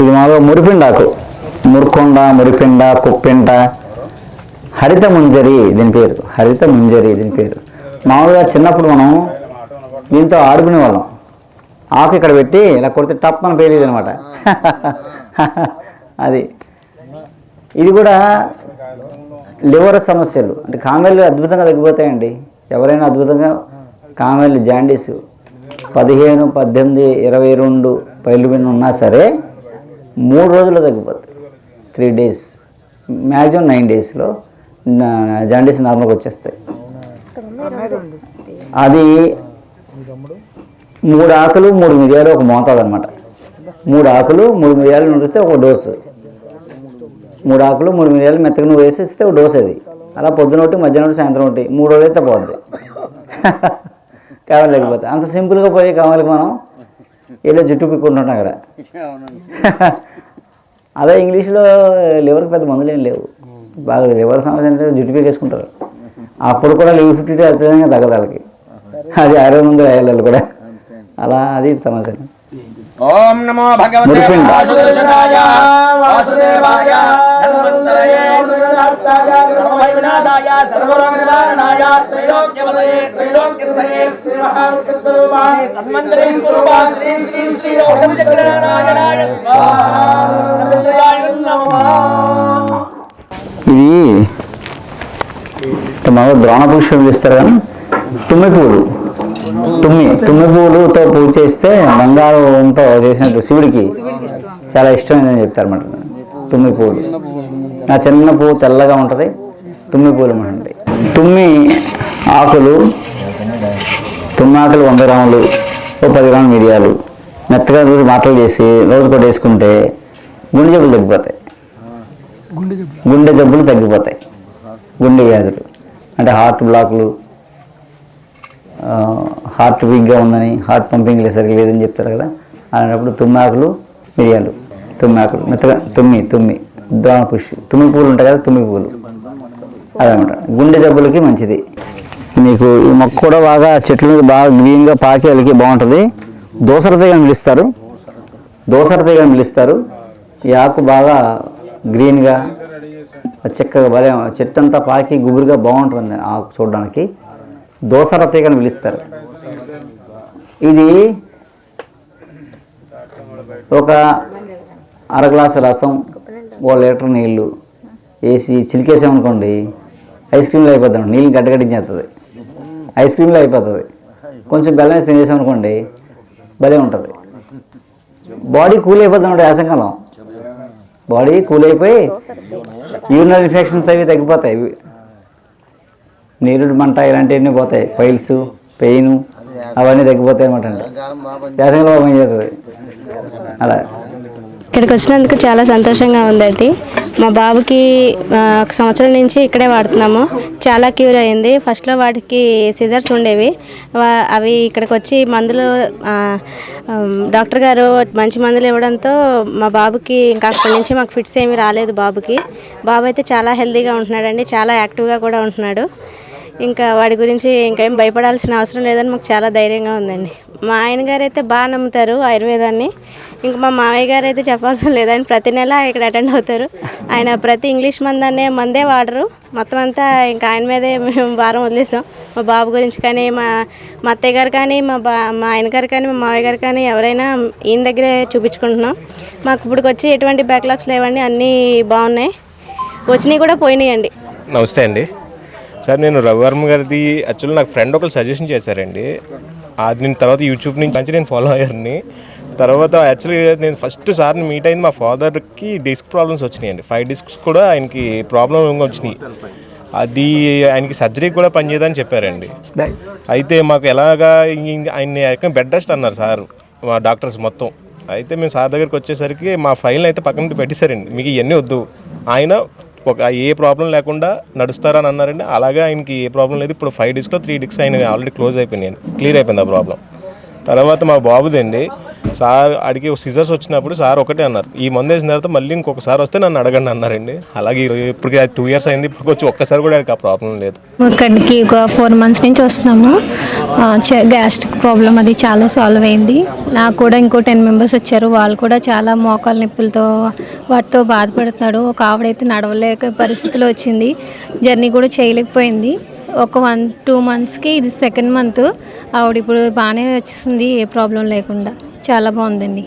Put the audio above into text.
ఇది మామూలుగా మురిపిండాకు. మురుకొండ మురిపిండ కుప్పింట హరిత ముంజరి దీని పేరు. హరిత ముంజరి దీని పేరు. మామూలుగా చిన్నప్పుడు మనం దీంతో ఆడుకునే వాళ్ళం ఆకు ఇక్కడ పెట్టి ఇలా కొడితే టప్ అని పేరేది అనమాట అది. ఇది కూడా లివర్ సమస్యలు. అంటే కామెళ్ళు అద్భుతంగా తగ్గిపోతాయండి. ఎవరైనా అద్భుతంగా కామెళ్ళు జాండీస్ పదిహేను పద్దెనిమిది ఇరవై రెండు పైలు ఉన్నా సరే మూడు రోజుల్లో తగ్గిపోతుంది త్రీ డేస్ మ్యాక్సిమం నైన్ డేస్లో జాండీస్ నార్మల్గా వచ్చేస్తాయి. అది మూడు ఆకులు మూడు మిరియాలు ఒక మోతాదు అనమాట మూడు ఆకులు మూడు మిరియాలు నూరిస్తే ఒక డోసు మూడు ఆకులు మూడు మిరియాలు మెత్తగా నువ్వు వేసి ఇస్తే ఒక డోస్ అది. అలా పొద్దున ఒకటి మధ్యాహ్నం ఒకటి సాయంత్రం ఒకటి. మూడు రోజులు అయితే పోద్ది. కావాలి లేకపోతే. అంత సింపుల్గా పోయి కావాలి మనం. ఏదో జుట్టు పిక్కుంటున్నాం అక్కడ. అదే ఇంగ్లీష్లో లివర్కి పెద్ద మందులు ఏం లేవు. బాగా లివర్ సమస్య అంటే జుట్టు పీకేసుకుంటారు. అప్పుడు కూడా లివర్ ఫిఫ్టీ అత్యధికంగా తగ్గదు వాళ్ళకి. అది అరవై మంది వేయాలి కూడా. అలా అది సమస్య. ఓం నమో భగవతే. వాసుదేవాయ వాసుదేవాయ ధన్వంతరయే సర్వభయ వినాశాయ సర్వరోగ నివారణాయ త్రైలోక్యవదయే త్రైలోక్యవదయే శ్రీ మహావిష్ణురూపాయ ధన్వంతరి స్వరూపా శ్రీ శ్రీ శ్రీ ఔషధ చక్రనారాయణాయ స్వాహా. మామూలు ద్రోణ పుష్పం ఇస్తారు కానీ తుమ్మి పువ్వులు తుమ్మి తుమ్మి పువ్వులతో పూజ చేస్తే బంగారంతో చేసినట్టు శివుడికి చాలా ఇష్టమైందని చెప్తారు అన్నమాట తుమ్మి పువ్వులు ఆ చిన్న పువ్వు తెల్లగా ఉంటుంది తుమ్మి పువ్వులు అన్నమాట తుమ్మి ఆకులు తుమ్మి ఆకులు వంద గ్రాములు ఓ పది గ్రాములు మిరియాలు. మెత్తగా రోజు మాటలు చేసి రోజు కూడా వేసుకుంటే గుండె జబ్బులు తగ్గిపోతాయి. గుండె జబ్బులు తగ్గిపోతాయి. గుండె వ్యాధులు. అంటే హార్ట్ బ్లాక్లు హార్ట్ వీక్గా ఉందని హార్ట్ పంపింగ్ సరిగ్గా లేదని చెప్తారు కదా అలాంటప్పుడు తుమ్మాకులు మిరియాలు తుమ్మాకులు మెత్తగా తుమ్మి తుమ్మి దోమ పుష్టి తుమ్మి పూలు ఉంటాయి కదా తుమ్మి పూలు అదనమాట గుండె జబ్బులకి మంచిది. మీకు ఈ మొక్క కూడా బాగా చెట్ల మీద బాగా గ్రీన్గా పాకి బాగుంటుంది. దోసర తీగ పిలుస్తారు దోసర తీగ పిలుస్తారు ఈ ఆకు బాగా గ్రీన్గా చక్కగా భలే చెట్టు అంతా పాకి గుబురుగా బాగుంటుంది ఆకు చూడడానికి. దోసర తీగని పిలుస్తారు. ఇది ఒక అర గ్లాసు రసం ఓ లీటర్ నీళ్ళు వేసి చిలికేసామనుకోండి ఐస్ క్రీమ్లో అయిపోతుంది నీళ్ళు గడ్డగడ్డించేస్తుంది ఐస్ క్రీమ్లో అయిపోతుంది. కొంచెం బెల్లం వేసి తినేసామనుకోండి భలే ఉంటుంది. బాడీ కూల్ అయిపోతుంది వేసంకాలం బాడీ కూల్ అయిపోయి యూరినల్ ఇన్ఫెక్షన్స్ అవి తగ్గిపోతాయి. నీరుడు మంట ఇలాంటివన్నీ పోతాయి. పైల్స్ పెయిన్ అవన్నీ తగ్గిపోతాయి అన్నమాట వేసంకాలం అలా. ఇక్కడికి వచ్చినందుకు చాలా సంతోషంగా ఉందండి. మా బాబుకి ఒక సంవత్సరం నుంచి ఇక్కడే వాడుతున్నాము. చాలా క్యూర్ అయింది. ఫస్ట్లో వాటికి సిజర్స్ ఉండేవి. అవి ఇక్కడికి వచ్చి మందులు డాక్టర్ గారు మంచి మందులు ఇవ్వడంతో మా బాబుకి ఇంకా అక్కడి నుంచి మాకు ఫిట్స్ ఏమీ రాలేదు బాబుకి. బాబు అయితే చాలా హెల్తీగా ఉంటున్నాడండి. చాలా యాక్టివ్గా కూడా ఉంటున్నాడు. ఇంకా వాడి గురించి ఇంకేం భయపడాల్సిన అవసరం లేదని మాకు చాలా ధైర్యంగా ఉందండి. మా ఆయన గారు అయితే బాగా నమ్ముతారు ఆయుర్వేదాన్ని. ఇంక మా మామయ్య గారు అయితే చెప్పాల్సిన లేదని ప్రతి నెల ఇక్కడ అటెండ్ అవుతారు. ఆయన ప్రతి ఇంగ్లీష్ మందాన్నే మందే వాడరు. మొత్తం అంతా ఇంకా ఆయన మీదే మేము భారం వదిలేసాం. మా బాబు గురించి కానీ మా మా అత్తయ్య గారు కానీ మా బా మా ఆయన గారు కానీ మా మావయ్య గారు కానీ ఎవరైనా ఈయన దగ్గరే చూపించుకుంటున్నాం. మాకు ఇప్పుడు వచ్చి ఎటువంటి బ్యాక్లాగ్స్ లేవండి. అన్నీ బాగున్నాయి. వచ్చినాయి కూడా పోయినాయండి. నమస్తే అండి. సార్ నేను రవివర్మ గారిది యాక్చువల్లీ నాకు ఫ్రెండ్ ఒకరు సజెషన్ చేశారండి. అది నేను తర్వాత యూట్యూబ్ నుంచి నేను ఫాలో అయ్యారని తర్వాత యాక్చువల్లీ నేను ఫస్ట్ సార్ని మీట్ అయింది మా ఫాదర్కి డిస్క్ ప్రాబ్లమ్స్ వచ్చినాయండి. ఫైవ్ డిస్క్స్ కూడా ఆయనకి ప్రాబ్లం వచ్చినాయి. అది ఆయనకి సర్జరీ కూడా పనిచేయదని చెప్పారండి. అయితే మాకు ఎలాగా ఆయన బెడ్ రెస్ట్ అన్నారు సార్ మా డాక్టర్స్ మొత్తం. అయితే మేము సార్ దగ్గరికి వచ్చేసరికి మా ఫైల్ అయితే పక్కన పెట్టేశారండి. మీకు ఇవన్నీ వద్దు. ఆయన ఒక ఏ ప్రాబ్లం లేకుండా నడుస్తారని అన్నారండి. అలాగే ఆయనకి ఏ ప్రాబ్లం లేదు. ఇప్పుడు ఫైవ్ డిస్క్లో త్రీ డిస్క్ ఆయన ఆల్రెడీ క్లోజ్ అయిపోయినాయండి. క్లియర్ అయిపోయింది ఆ ప్రాబ్లం తర్వాత మా బాబుదండి సార్ అడిగి సిజర్స్ వచ్చినప్పుడు సార్ ఒకటే అన్నారు. ఈ మందు వేసిన తర్వాత మళ్ళీ ఇంకొకసారి వస్తే నన్ను అడగండి అన్నారండి. అలాగే ఇప్పటికి టూ ఇయర్స్ అయింది ఇప్పుడు వచ్చి ఒక్కసారి కూడా ఆ ప్రాబ్లం లేదు. ఇక్కడికి ఒక ఫోర్ మంత్స్ నుంచి వస్తున్నాము. గ్యాస్ట్రిక్ ప్రాబ్లం అది చాలా సాల్వ్ అయింది. నాకు కూడా ఇంకో టెన్ మెంబర్స్ వచ్చారు. వాళ్ళు కూడా చాలా మోకాలు నొప్పులతో వాటితో బాధపడుతున్నాడు. ఒక ఆవిడైతే నడవలేక పరిస్థితిలో వచ్చింది. జర్నీ కూడా చేయలేకపోయింది. ఒక వన్ టూ మంత్స్కి ఇది సెకండ్ మంత్ ఆవిడ ఇప్పుడు బాగానే వచ్చేసింది ఏ ప్రాబ్లం లేకుండా. చాలా బాగుందండి.